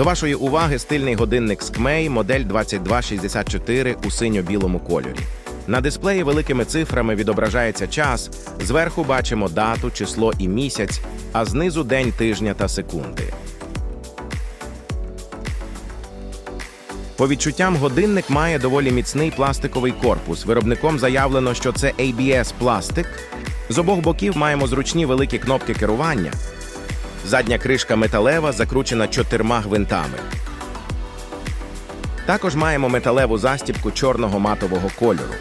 До вашої уваги стильний годинник Skmei модель 2264 у синьо-білому кольорі. На дисплеї великими цифрами відображається час. Зверху бачимо дату, число і місяць, а знизу день тижня та секунди. По відчуттям годинник має доволі міцний пластиковий корпус. Виробником заявлено, що це ABS пластик. З обох боків маємо зручні великі кнопки керування. Задня кришка металева, закручена чотирма гвинтами. Також маємо металеву застібку чорного матового кольору.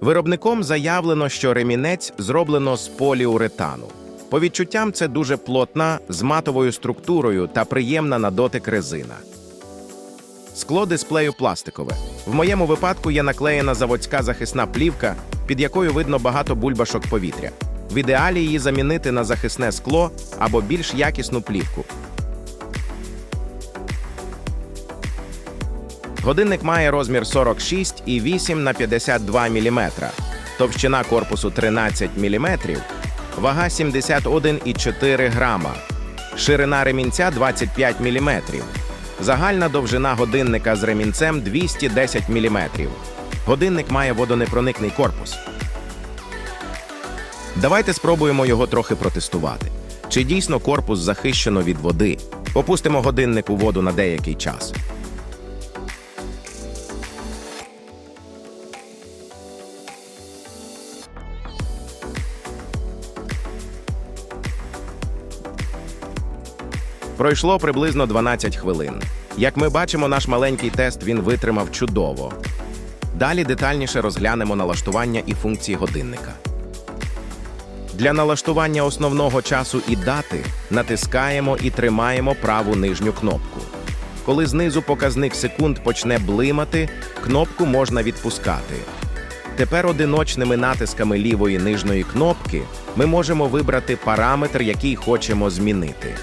Виробником заявлено, що ремінець зроблено з поліуретану. По відчуттям це дуже плотна, з матовою структурою та приємна на дотик резина. Скло дисплею пластикове. В моєму випадку є наклеєна заводська захисна плівка, під якою видно багато бульбашок повітря. В ідеалі її замінити на захисне скло або більш якісну плівку. Годинник має розмір 46,8 на 52 мм, товщина корпусу 13 мм, вага 71,4 грама, ширина ремінця 25 мм, загальна довжина годинника з ремінцем 210 мм. Годинник має водонепроникний корпус. Давайте спробуємо його трохи протестувати. Чи дійсно корпус захищено від води? Опустимо годинник у воду на деякий час. Пройшло приблизно 12 хвилин. Як ми бачимо, наш маленький тест він витримав чудово. Далі детальніше розглянемо налаштування і функції годинника. Для налаштування основного часу і дати натискаємо і тримаємо праву нижню кнопку. Коли знизу показник секунд почне блимати, кнопку можна відпускати. Тепер одиночними натисками лівої нижньої кнопки ми можемо вибрати параметр, який хочемо змінити.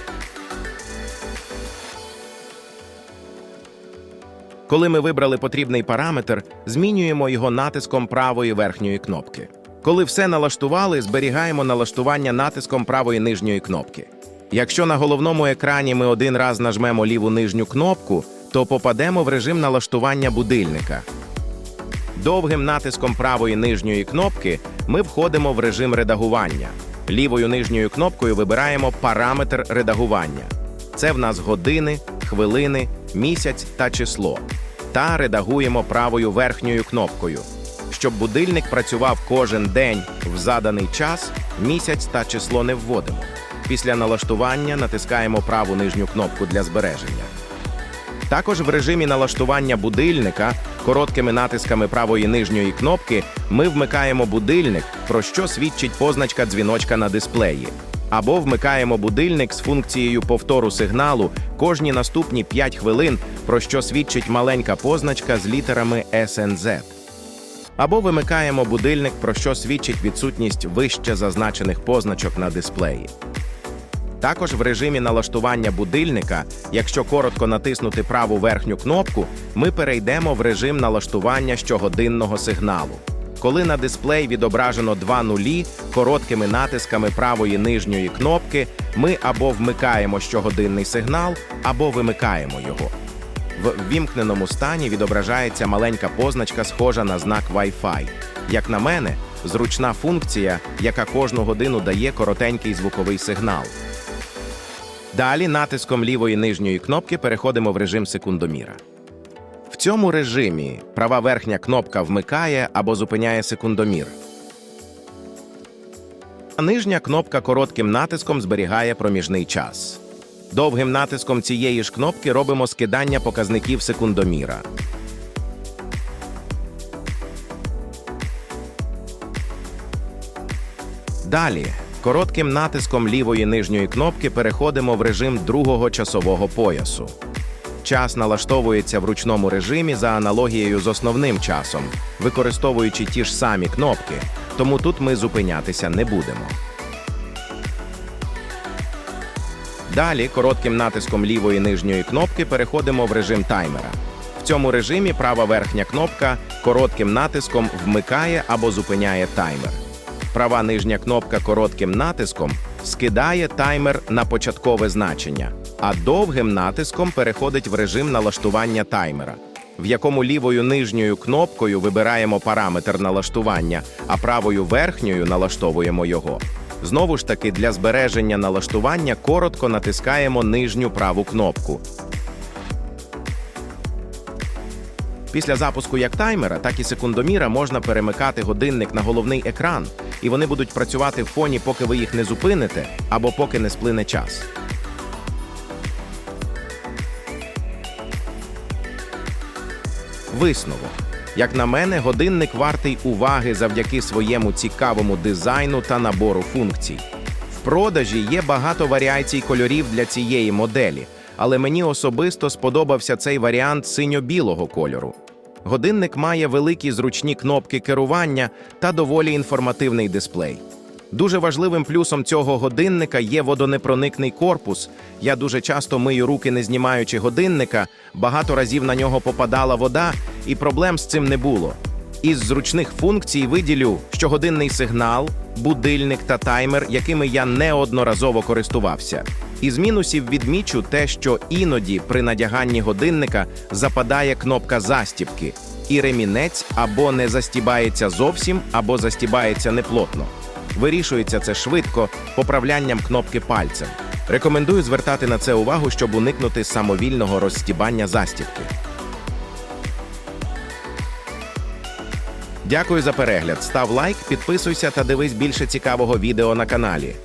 Коли ми вибрали потрібний параметр, змінюємо його натиском правої верхньої кнопки. Коли все налаштували, зберігаємо налаштування натиском правої нижньої кнопки. Якщо на головному екрані ми один раз нажмемо ліву нижню кнопку, то попадемо в режим налаштування будильника. Довгим натиском правої нижньої кнопки ми входимо в режим редагування. Лівою нижньою кнопкою вибираємо параметр редагування. Це в нас години, хвилини, місяць та число. Та редагуємо правою верхньою кнопкою. Щоб будильник працював кожен день в заданий час, місяць та число не вводимо. Після налаштування натискаємо праву нижню кнопку для збереження. Також в режимі налаштування будильника короткими натисками правої нижньої кнопки ми вмикаємо будильник, про що свідчить позначка дзвіночка на дисплеї. Або вмикаємо будильник з функцією повтору сигналу кожні наступні 5 хвилин, про що свідчить маленька позначка з літерами SNZ. Або вимикаємо будильник, про що свідчить відсутність вище зазначених позначок на дисплеї. Також в режимі налаштування будильника, якщо коротко натиснути праву верхню кнопку, ми перейдемо в режим налаштування щогодинного сигналу. Коли на дисплей відображено два нулі, короткими натисками правої нижньої кнопки ми або вмикаємо щогодинний сигнал, або вимикаємо його. В ввімкненому стані відображається маленька позначка, схожа на знак Wi-Fi. Як на мене, зручна функція, яка кожну годину дає коротенький звуковий сигнал. Далі натиском лівої нижньої кнопки переходимо в режим секундоміра. Цьому режимі права верхня кнопка вмикає або зупиняє секундомір. А нижня кнопка коротким натиском зберігає проміжний час. Довгим натиском цієї ж кнопки робимо скидання показників секундоміра. Далі коротким натиском лівої нижньої кнопки переходимо в режим другого часового поясу. Час налаштовується в ручному режимі за аналогією з основним часом, використовуючи ті ж самі кнопки, тому тут ми зупинятися не будемо. Далі коротким натиском лівої нижньої кнопки переходимо в режим таймера. В цьому режимі права верхня кнопка коротким натиском вмикає або зупиняє таймер. Права нижня кнопка коротким натиском скидає таймер на початкове значення, а довгим натиском переходить в режим налаштування таймера, в якому лівою нижньою кнопкою вибираємо параметр налаштування, а правою верхньою налаштовуємо його. Знову ж таки, для збереження налаштування коротко натискаємо нижню праву кнопку. Після запуску як таймера, так і секундоміра можна перемикати годинник на головний екран, і вони будуть працювати в фоні, поки ви їх не зупините або поки не сплине час. Висновок. Як на мене, годинник вартий уваги завдяки своєму цікавому дизайну та набору функцій. В продажі є багато варіацій кольорів для цієї моделі, але мені особисто сподобався цей варіант синьо-білого кольору. Годинник має великі зручні кнопки керування та доволі інформативний дисплей. Дуже важливим плюсом цього годинника є водонепроникний корпус. Я дуже часто мию руки, не знімаючи годинника, багато разів на нього попадала вода, і проблем з цим не було. Із зручних функцій виділю, що годинний сигнал, будильник та таймер, якими я неодноразово користувався. Із мінусів відмічу те, що іноді при надяганні годинника западає кнопка застібки, і ремінець або не застібається зовсім, або застібається неплотно. Вирішується це швидко поправлянням кнопки пальцем. Рекомендую звертати на це увагу, щоб уникнути самовільного розстібання застібки. Дякую за перегляд. Став лайк, підписуйся та дивись більше цікавого відео на каналі.